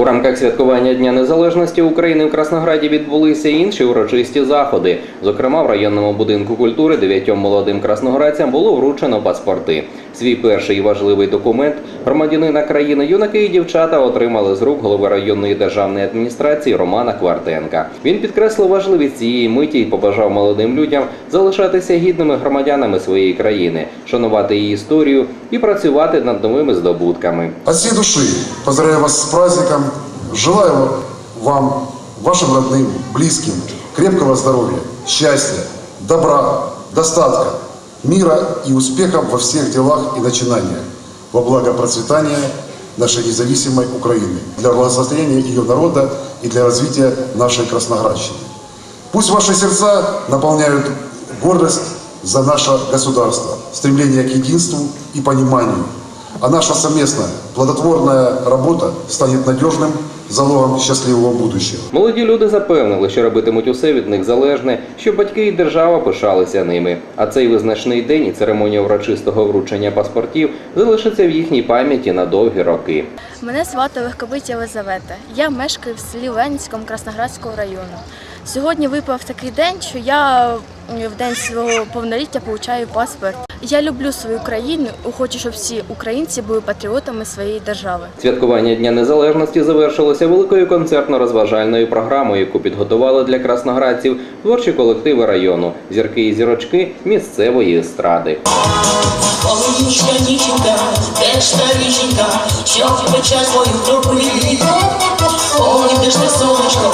У рамках святкування Дня Незалежності України в Краснограді відбулися інші урочисті заходи. Зокрема, в районному будинку культури дев'ятьом молодим красноградцям було вручено паспорти. Свій перший і важливий документ громадянина країни юнаки і дівчата отримали з рук голови районної державної адміністрації Романа Квартенка. Він підкреслив важливість цієї миті і побажав молодим людям залишатися гідними громадянами своєї країни, шанувати її історію і працювати над новими здобутками. От всей души поздравляю вас с праздником. Желаю вам, вашим родным, близким, крепкого здоровья, счастья, добра, достатка, мира и успехов во всех делах и начинаниях во благо процветания нашей независимой Украины, для благосостояния ее народа и для развития нашей Красноградщины. Пусть ваши сердца наполняют гордость за наше государство, стремление к единству и пониманию, а наша совместная плодотворная работа станет надежным залогом щасливого будущего. Молоді люди запевнили, що робитимуть усе від них залежне, щоб батьки і держава пишалися ними. А цей визначний день і церемонія урочистого вручення паспортів залишиться в їхній пам'яті на довгі роки. Мене звати Легкобить Єлизавета. Я мешкаю в селі Ленінському Красноградського району. Сьогодні випав такий день, що я в день свого повноліття получаю паспорт. Я люблю свою країну хочу, щоб всі українці були патріотами своєї держави. Святкування Дня Незалежності завершилося великою концертно-розважальною програмою, яку підготували для красноградців творчі колективи району, зірки і зірочки місцевої естради. Полунічна дівчинка, теж та річенька, що пече свою де ж те сонечко,